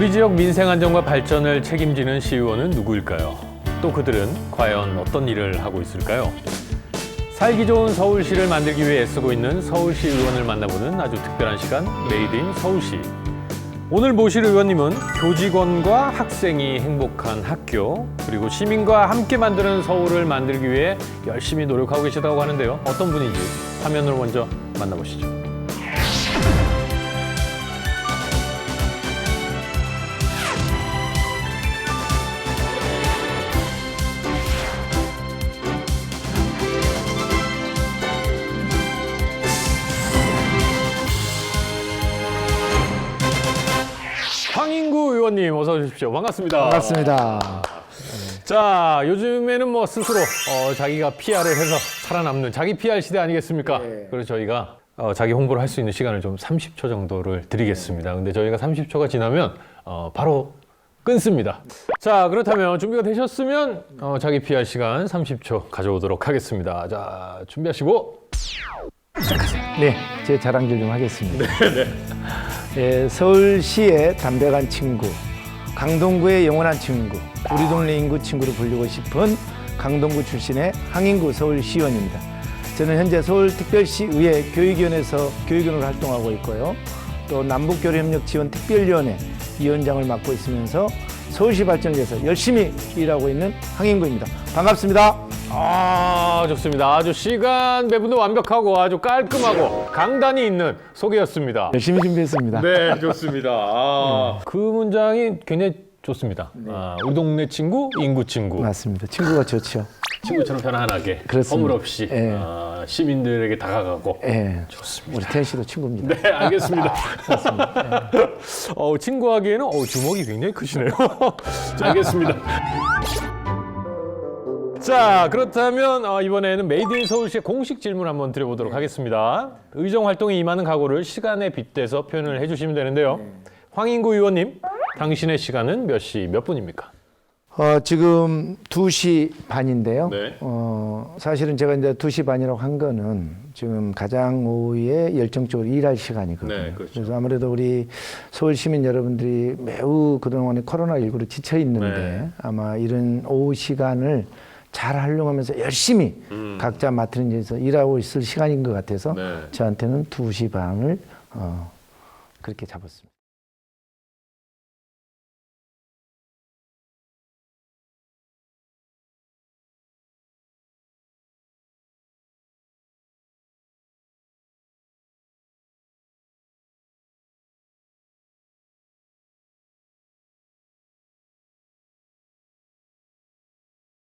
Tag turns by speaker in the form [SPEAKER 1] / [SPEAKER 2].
[SPEAKER 1] 우리 지역 민생 안정과 발전을 책임지는 시의원은 누구일까요? 또 그들은 과연 어떤 일을 하고 있을까요? 살기 좋은 서울시를 만들기 위해 애쓰고 있는 서울시 의원을 만나보는 아주 특별한 시간 메이드 인 서울시. 오늘 모실 의원님은 교직원과 학생이 행복한 학교 그리고 시민과 함께 만드는 서울을 만들기 위해 열심히 노력하고 계시다고 하는데요. 어떤 분인지 화면으로 먼저 만나보시죠. 의원님 어서 오십시오. 반갑습니다.
[SPEAKER 2] 반갑습니다.
[SPEAKER 1] 자, 요즘에는 뭐 스스로 어, 자기가 PR을 해서 살아남는 자기 PR 시대 아니겠습니까?
[SPEAKER 2] 네.
[SPEAKER 1] 그래서 저희가 어, 자기 홍보를 할 수 있는 시간을 좀 30초 정도를 드리겠습니다. 근데 저희가 30초가 지나면 어, 바로 끊습니다. 자, 그렇다면 준비가 되셨으면 어, 자기 PR 시간 30초 가져오도록 하겠습니다. 자, 준비하시고
[SPEAKER 2] 네, 제 자랑질 좀 하겠습니다. 예, 서울시의 담백한 친구, 강동구의 영원한 친구, 우리 동네 인구 친구로 불리고 싶은 강동구 출신의 항인구 서울시의원입니다. 저는 현재 서울특별시의회 교육위원회에서 교육위원으로 활동하고 있고요. 또 남북교류협력지원 특별위원회 위원장을 맡고 있으면서 서울시 발전을 위해서 열심히 일하고 있는 항인구입니다. 반갑습니다.
[SPEAKER 1] 아 좋습니다. 아주 시간 배분도 완벽하고 아주 깔끔하고 강단이 있는 소개였습니다.
[SPEAKER 2] 열심히 준비했습니다.
[SPEAKER 1] 네, 좋습니다. 아, 그 문장이 굉장히 좋습니다. 아, 우리 동네 친구, 인구 친구.
[SPEAKER 2] 맞습니다. 친구가 좋죠.
[SPEAKER 1] 친구처럼 편안하게,
[SPEAKER 2] 그렇습니다.
[SPEAKER 1] 허물 없이
[SPEAKER 2] 예.
[SPEAKER 1] 아, 시민들에게 다가가고.
[SPEAKER 2] 예,
[SPEAKER 1] 좋습니다.
[SPEAKER 2] 우리 태현 씨도 친구입니다.
[SPEAKER 1] 네, 알겠습니다. 어, 친구하기에는 어, 주먹이 굉장히 크시네요. 자, 알겠습니다. 자, 그렇다면 어, 이번에는 메이드 인 서울시의 공식 질문 한번 드려보도록 하겠습니다. 의정 활동에 임하는 각오를 시간에 빗대서 표현을 해주시면 되는데요. 황인구 의원님, 당신의 시간은 몇 시 몇 분입니까?
[SPEAKER 2] 어, 지금 2시 반인데요.
[SPEAKER 1] 네.
[SPEAKER 2] 어, 사실은 제가 이제 2시 반이라고 한 거는 지금 가장 오후에 열정적으로 일할 시간이거든요.
[SPEAKER 1] 네, 그렇죠.
[SPEAKER 2] 래서 아무래도 우리 서울 시민 여러분들이 매우 그동안에 코로나19로 지쳐 있는데
[SPEAKER 1] 네.
[SPEAKER 2] 아마 이런 오후 시간을 잘 활용하면서 열심히 각자 맡은 일에서 일하고 있을 시간인 것 같아서
[SPEAKER 1] 음. 네.
[SPEAKER 2] 저한테는 2시 반을 어, 그렇게 잡았습니다.